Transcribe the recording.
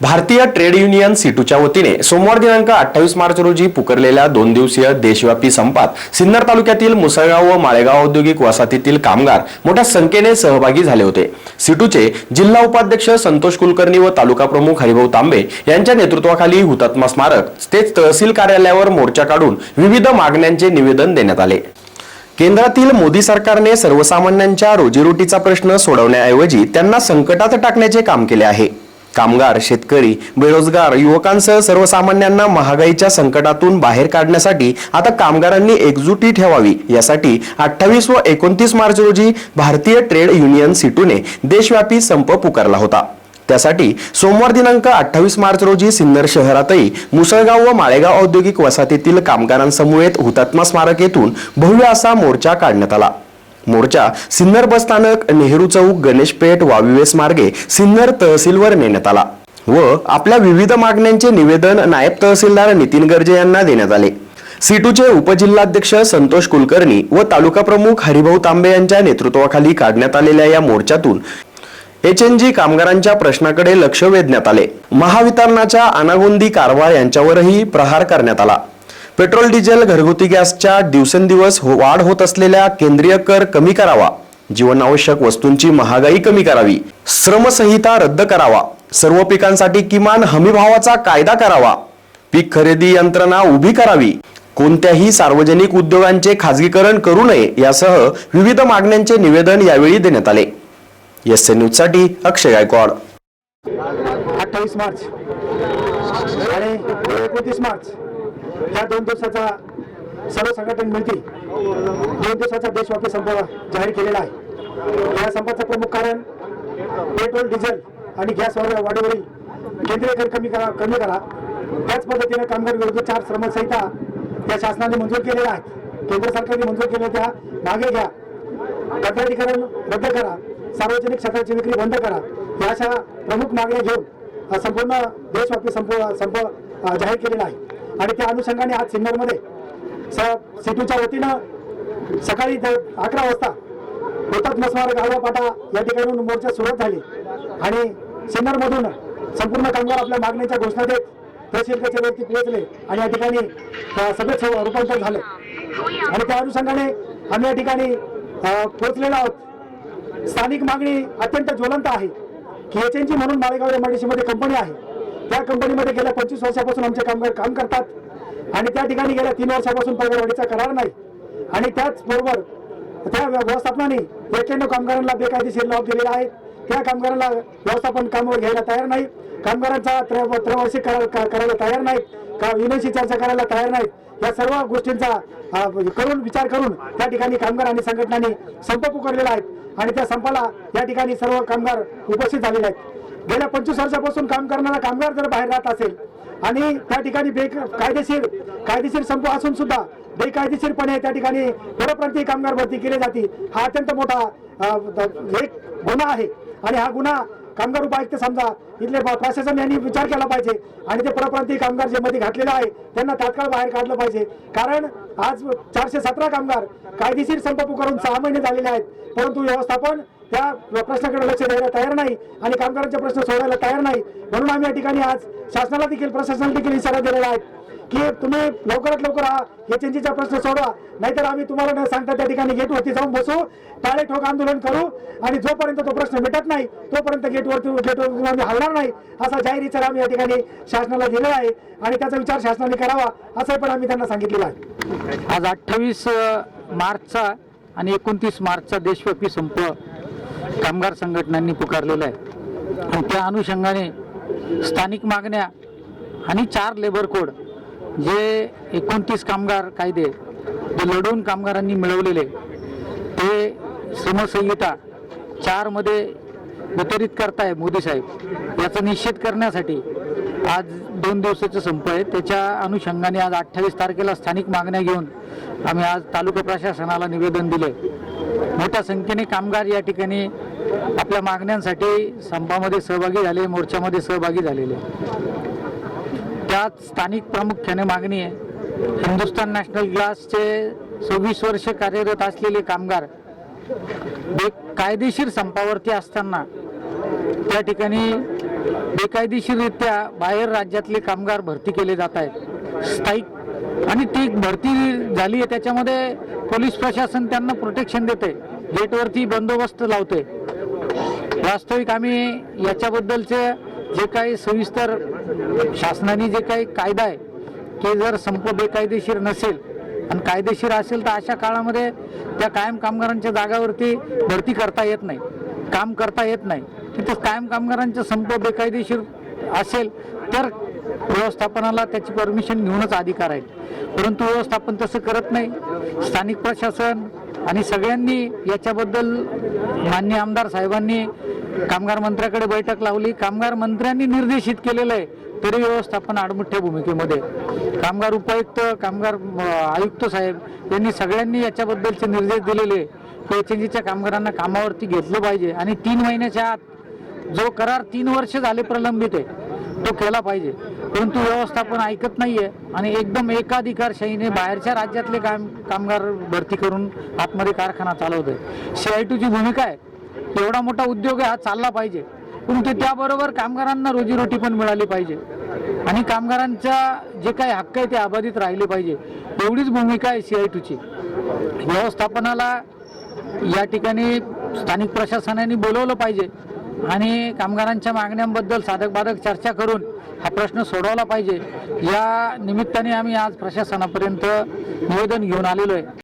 भारतीय trade union सीटूच्या वतीने सोमवार दिनांक अठ्ठावीस मार्च रोजी पुकारलेल्या दोन दिवसीय देशव्यापी संपात सिन्नर तालुक्यातील मुसळगाव व माळेगाव औद्योगिक वसाहतीतील कामगार मोठ्या संख्येने सहभागी झाले होते. सीटूचे जिल्हा उपाध्यक्ष संतोष कुलकर्णी व तालुका प्रमुख हरिभाऊ तांबे यांच्या नेतृत्वाखाली हुतात्मा स्मारक तेच तहसील कार्यालयावर मोर्चा काढून विविध मागण्यांचे निवेदन देण्यात आले. केंद्रातील मोदी सरकारने सर्वसामान्यांच्या रोजीरोटीचा प्रश्न सोडवण्याऐवजी त्यांना संकटात टाकण्याचे काम केले आहे. कामगार शेतकरी बेरोजगार युवकांसह सर्वसामान्यांना महागाईच्या संकटातून बाहेर काढण्यासाठी आता कामगारांनी एकजुटी ठेवावी. यासाठी अठ्ठावीस व एकोणतीस मार्च रोजी भारतीय ट्रेड युनियन सिटूने देशव्यापी संप पुकारला होता. त्यासाठी सोमवार दिनांक अठ्ठावीस मार्च रोजी सिन्नर शहरातही मुसळगाव व माळेगाव औद्योगिक वसाहतीतील कामगारांसमवेत हुतात्मा स्मारक येथून भव्य असा मोर्चा काढण्यात आला. मोर्चा सिन्नर बस स्थानक नेहरू चौक गणेशपेठ वाविवेस मार्गे सिन्नर तहसीलवर नेण्यात आला व आपल्या विविध मागण्यांचे निवेदन नायब तहसीलदार नितीन गर्जे यांना देण्यात आले. सीटूचे उपजिल्हाध्यक्ष संतोष कुलकर्णी व तालुका प्रमुख हरिभाऊ तांबे यांच्या नेतृत्वाखाली काढण्यात आलेल्या या मोर्चातून एच एन जी कामगारांच्या प्रश्नाकडे लक्ष वेधण्यात आले. महावितरणाच्या अनागोंदी कारभार यांच्यावरही प्रहार करण्यात आला. पेट्रोल डिझेल घरगुती गॅसच्या दिवसेंदिवस हो- वाढ होत असलेल्या केंद्रीय कर कमी करावा जीवनावश्यक वस्तूंची महागाई कमी करावी श्रमसंहिता रद्द करावा सर्व पिकांसाठी किमान हमीभावाचा कायदा करावा पीक खरेदी यंत्रणा उभी करावी कोणत्याही सार्वजनिक उद्योगांचे खाजगीकरण करू नये यासह विविध मागण्यांचे निवेदन यावेळी देण्यात आले. एस एन न्यूजसाठी अक्षय गायकवाड. अठ्ठावीस मार्च. आणि एकोणतीस मार्च. या दोन दिवसाचा सर्व संघटन मिळतील. दोन दिवसाचा देशव्यापी संप जाहीर केलेला आहे. या संपाचं प्रमुख कारण पेट्रोल डिझेल आणि गॅस वा- वाढीवरील केंद्रीय कर कमी करा कमी करा. त्याच पद्धतीने कामगार विरुद्ध चार श्रमसंहिता या शासनाने मंजूर केलेल्या आहेत. केंद्र सरकारने मंजूर केल्या त्या. मागे घ्या. कंत्राटीकरण रद्द करा. सार्वजनिक क्षेत्राची विक्री बंद करा. या अशा प्रमुख मागण्या घेऊन संपूर्ण देशव्यापी संप संप जाहीर केलेला आहे. आणि त्या अनुषंगाने आज सिन्नरमध्ये स सिटूच्या वतीनं सकाळी अकरा वाजता हुतात्मा स्मारक आळवा पाटा या ठिकाणून मोर्चा सुरुवात झाली. आणि सिन्नरमधून संपूर्ण कामगार आपल्या मागण्यांच्या घोषणा देत तहसील कचेरीवरती पोहोचले आणि या ठिकाणी अ, सगळं रूपांतर झालं. आणि त्या अनुषंगाने आम्ही या ठिकाणी पोहोचलेलो आहोत. स्थानिक मागणी अत्यंत ज्वलंत आहे की एच एन जी म्हणून मालेगाव एमआयडीसी मध्ये कंपनी आहे. त्या कंपनीमध्ये गेल्या पंचवीस वर्षापासून आमचे कामगार काम करतात. आणि त्या ठिकाणी गेल्या तीन वर्षापासून पगारवाढीचा करार नाही. आणि त्याचबरोबर त्या व्यवस्थापनाने एक्क्याण्णव कामगारांना बेकायदेशीर लाभ दिलेला आहे. त्या कामगारांना व्यवस्थापन कामावर घ्यायला तयार नाही कामगारांचा त्रैवार्षिक करायला तयार नाहीत. का विनयशी चर्चा करायला तयार नाहीत. या सर्व गोष्टींचा करून विचार करून त्या ठिकाणी कामगार आणि संघटनांनी संप पुकारलेला आहे. आणि त्या संपाला या ठिकाणी सर्व कामगार उपस्थित झालेले आहेत. गेल्या पंचवीस वर्षापासून काम करणारा कामगार जर बाहेर राहत असेल आणि त्या ठिकाणी बे कायदेशीर कायदेशीर संप असून सुद्धा बेकायदेशीरपणे त्या ठिकाणी परप्रांतीय कामगार भरती केली जाते हा अत्यंत मोठा एक गुन्हा आहे. आणि हा गुन्हा कामगार उपायुक्त समजा इथले प्रशासन यांनी विचार केला पाहिजे आणि ते परप्रांतीय कामगार जे मध्ये घातलेले आहे त्यांना तात्काळ बाहेर काढलं पाहिजे. कारण आज चारशे सतरा कामगार कायदेशीर संप पुकारून सहा महिने झालेले आहेत परंतु व्यवस्थापन त्या प्रश्नाकडे लक्ष द्यायला तयार नाही आणि कामगारांचे प्रश्न सोडायला तयार नाही. म्हणून आम्ही या ठिकाणी आज शासनाला देखील प्रशासनाला देखील इशारा दिलेला आहे की तुम्ही लवकरात लवकर एचएनजीचा प्रश्न सोडवा. नाहीतर आम्ही तुम्हाला न सांगता त्या ठिकाणी गेटवरती जाऊन बसू टाळे ठोक आंदोलन करू आणि जोपर्यंत तो प्रश्न मिटत नाही तोपर्यंत गेटवरती गेटवरती आम्ही हलणार नाही असा जाहीर इचार आम्ही या ठिकाणी शासनाला दिलेला आहे आणि त्याचा विचार शासनाने करावा असं पण आम्ही त्यांना सांगितलेलं आहे. आज अठ्ठावीस मार्चचा आणि एकोणतीस मार्चचा देशव्यापी संप कामगार संघटनांनी पुकारलेलं आहे. आणि त्या अनुषंगाने स्थानिक मागण्या आणि चार लेबर कोड जे एकोणतीस कामगार कायदे जे लढवून कामगारांनी मिळवलेले ते श्रमसंहिता चारमध्ये वितरित करताय मोदी साहेब. याचा निषेध करण्यासाठी आज दोन दिवसाचं संप आहे. त्याच्या अनुषंगाने आज अठ्ठावीस तारखेला स्थानिक मागण्या घेऊन आम्ही आज तालुका प्रशासनाला निवेदन दिले मोठ्या संख्येने कामगार या ठिकाणी आपल्या मागण्यांसाठी संपामध्ये सहभागी झाले मोर्चामध्ये सहभागी झालेले. त्यात स्थानिक प्रामुख्याने मागणी आहे. हिंदुस्तान नॅशनल ग्लासचे सव्वीस वर्ष कार्यरत असलेले कामगार बे कायदेशीर संपावरती असताना त्या ठिकाणी बेकायदेशीररित्या बाहेर राज्यातले कामगार भरती केले जात आहेत. स्थायिक आणि ती भरती झाली आहे. त्याच्यामध्ये पोलीस प्रशासन त्यांना प्रोटेक्शन देते गेटवरती बंदोबस्त लावते वास्तविक आम्ही याच्याबद्दलचे जे काही सविस्तर शासनाने जे काही कायदा आहे की जर संप बेकायदेशीर नसेल आणि कायदेशीर असेल तर अशा काळामध्ये त्या कायम कामगारांच्या जागावरती भरती करता येत नाही काम करता येत नाही. तिथं कायम कामगारांचा संप बेकायदेशीर असेल तर व्यवस्थापनाला त्याची परमिशन घेऊनच अधिकार आहे परंतु व्यवस्थापन तसं करत नाही. स्थानिक प्रशासन आणि सगळ्यांनी याच्याबद्दल मान्य आमदार साहेबांनी कामगार मंत्र्याकडे बैठक लावली. कामगार मंत्र्यांनी निर्देशित केलेलं आहे तरी व्यवस्थापन आडमुठ्या भूमिकेमध्ये. कामगार उपायुक्त कामगार आयुक्त साहेब यांनी सगळ्यांनी याच्याबद्दलचे निर्देश दिलेले पेचेंजीच्या कामगारांना कामावरती घेतलं पाहिजे. आणि तीन महिन्याच्या आत जो करार तीन वर्ष झाले प्रलंबित आहे तो केला पाहिजे. परंतु व्यवस्थापन ऐकत नाहीये आणि एकदम एकाधिकारशाहीने बाहेरच्या राज्यातले काम कामगार भरती करून आतमध्ये कारखाना चालवत आहे सी आय ची भूमिका आहे. एवढा मोठा उद्योग आहे हा चालला पाहिजे. परंतु त्याबरोबर कामगारांना रोजीरोटी पण मिळाली पाहिजे. आणि कामगारांचा जे काही हक्क आहे ते अबाधित राहिले पाहिजे. एवढीच भूमिका आहे सी आय ची व्यवस्थापनाला या ठिकाणी स्थानिक प्रशासनाने बोलवलं पाहिजे. आणि कामगारांच्या मागण्यांबद्दल साधक बाधक चर्चा करून हा प्रश्न सोडवला पाहिजे. या निमित्ताने आम्ही आज प्रशासनापर्यंत निवेदन घेऊन आलेलो आहे.